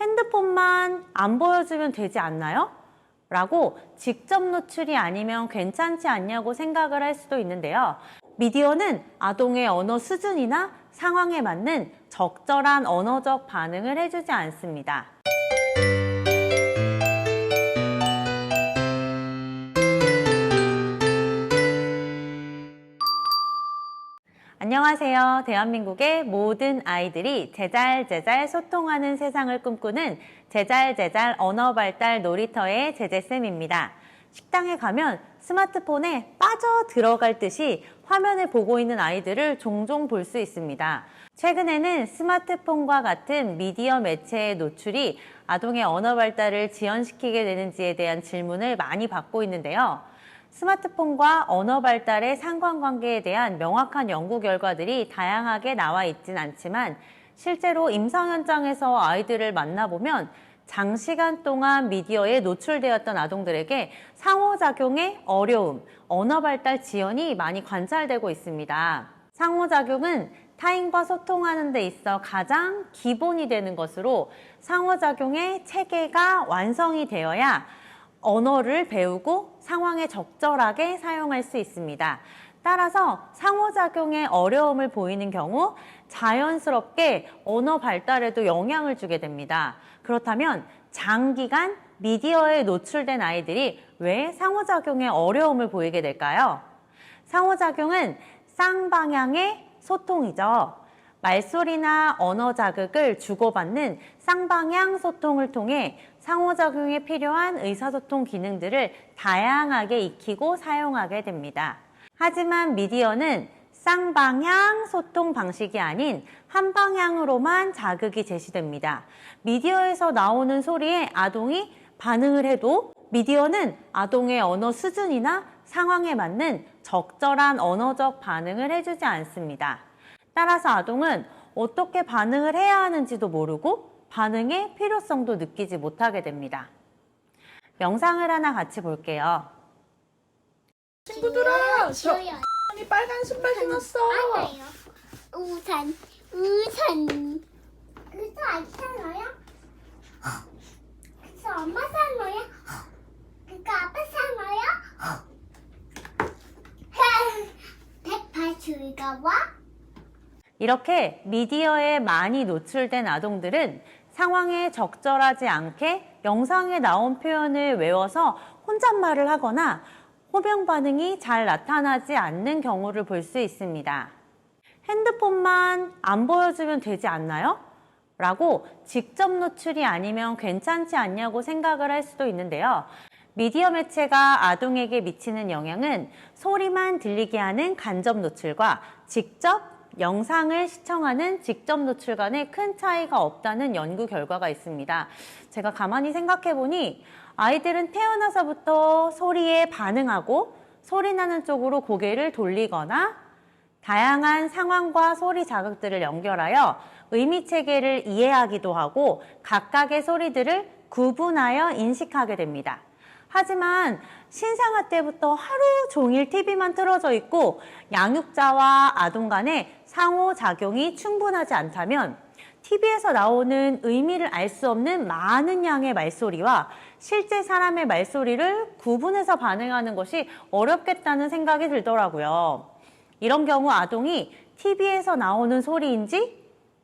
핸드폰만 안 보여주면 되지 않나요? 라고 직접 노출이 아니면 괜찮지 않냐고 생각을 할 수도 있는데요. 미디어는 아동의 언어 수준이나 상황에 맞는 적절한 언어적 반응을 해주지 않습니다. 안녕하세요. 대한민국의 모든 아이들이 제잘제잘 소통하는 세상을 꿈꾸는 제잘제잘 언어 발달 놀이터의 제재쌤입니다. 식당에 가면 스마트폰에 빠져 들어갈 듯이 화면을 보고 있는 아이들을 종종 볼 수 있습니다. 최근에는 스마트폰과 같은 미디어 매체의 노출이 아동의 언어 발달을 지연시키게 되는지에 대한 질문을 많이 받고 있는데요. 스마트폰과 언어 발달의 상관관계에 대한 명확한 연구 결과들이 다양하게 나와 있진 않지만 실제로 임상 현장에서 아이들을 만나보면 장시간 동안 미디어에 노출되었던 아동들에게 상호작용의 어려움, 언어 발달 지연이 많이 관찰되고 있습니다. 상호작용은 타인과 소통하는 데 있어 가장 기본이 되는 것으로 상호작용의 체계가 완성이 되어야 언어를 배우고 상황에 적절하게 사용할 수 있습니다. 따라서 상호작용에 어려움을 보이는 경우 자연스럽게 언어 발달에도 영향을 주게 됩니다. 그렇다면 장기간 미디어에 노출된 아이들이 왜 상호작용에 어려움을 보이게 될까요? 상호작용은 쌍방향의 소통이죠. 말소리나 언어 자극을 주고받는 쌍방향 소통을 통해 상호작용에 필요한 의사소통 기능들을 다양하게 익히고 사용하게 됩니다. 하지만 미디어는 쌍방향 소통 방식이 아닌 한 방향으로만 자극이 제시됩니다. 미디어에서 나오는 소리에 아동이 반응을 해도 미디어는 아동의 언어 수준이나 상황에 맞는 적절한 언어적 반응을 해주지 않습니다. 따라서 아동은 어떻게 반응을 해야 하는지도 모르고 반응의 필요성도 느끼지 못하게 됩니다. 영상을 하나 같이 볼게요. 친구들아, 저 쉬어요. 이 빨간 신발 신었어. 맞아요. 우산, 우산. 그래서 안 사노요? 그래서 엄마 사노요? 그니까 아빠 사노요? 백파주의가 와? 이렇게 미디어에 많이 노출된 아동들은 상황에 적절하지 않게 영상에 나온 표현을 외워서 혼잣말을 하거나 호명 반응이 잘 나타나지 않는 경우를 볼 수 있습니다. 핸드폰만 안 보여주면 되지 않나요? 라고 직접 노출이 아니면 괜찮지 않냐고 생각을 할 수도 있는데요. 미디어 매체가 아동에게 미치는 영향은 소리만 들리게 하는 간접 노출과 직접 영상을 시청하는 직접 노출 간에 큰 차이가 없다는 연구 결과가 있습니다. 제가 가만히 생각해 보니 아이들은 태어나서부터 소리에 반응하고 소리 나는 쪽으로 고개를 돌리거나 다양한 상황과 소리 자극들을 연결하여 의미 체계를 이해하기도 하고 각각의 소리들을 구분하여 인식하게 됩니다. 하지만 신생아 때부터 하루 종일 TV만 틀어져 있고 양육자와 아동 간의 상호작용이 충분하지 않다면 TV에서 나오는 의미를 알 수 없는 많은 양의 말소리와 실제 사람의 말소리를 구분해서 반응하는 것이 어렵겠다는 생각이 들더라고요. 이런 경우 아동이 TV에서 나오는 소리인지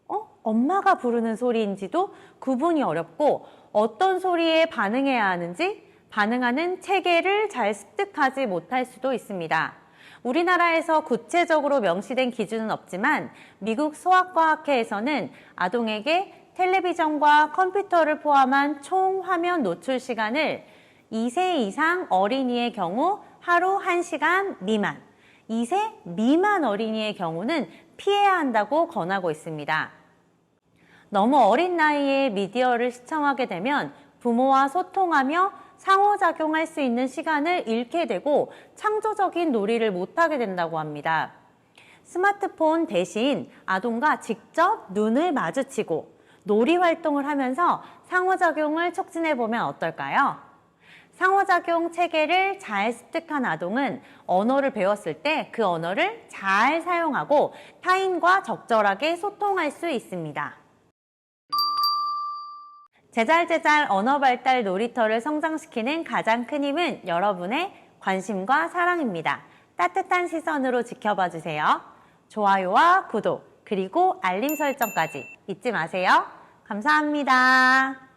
어? 엄마가 부르는 소리인지도 구분이 어렵고 어떤 소리에 반응해야 하는지 반응하는 체계를 잘 습득하지 못할 수도 있습니다. 우리나라에서 구체적으로 명시된 기준은 없지만 미국 소아과학회에서는 아동에게 텔레비전과 컴퓨터를 포함한 총 화면 노출 시간을 2세 이상 어린이의 경우 하루 1시간 미만, 2세 미만 어린이의 경우는 피해야 한다고 권하고 있습니다. 너무 어린 나이에 미디어를 시청하게 되면 부모와 소통하며 상호작용할 수 있는 시간을 잃게 되고 창조적인 놀이를 못하게 된다고 합니다. 스마트폰 대신 아동과 직접 눈을 마주치고 놀이 활동을 하면서 상호작용을 촉진해 보면 어떨까요? 상호작용 체계를 잘 습득한 아동은 언어를 배웠을 때 그 언어를 잘 사용하고 타인과 적절하게 소통할 수 있습니다. 제잘제잘 언어 발달 놀이터를 성장시키는 가장 큰 힘은 여러분의 관심과 사랑입니다. 따뜻한 시선으로 지켜봐 주세요. 좋아요와 구독, 그리고 알림 설정까지 잊지 마세요. 감사합니다.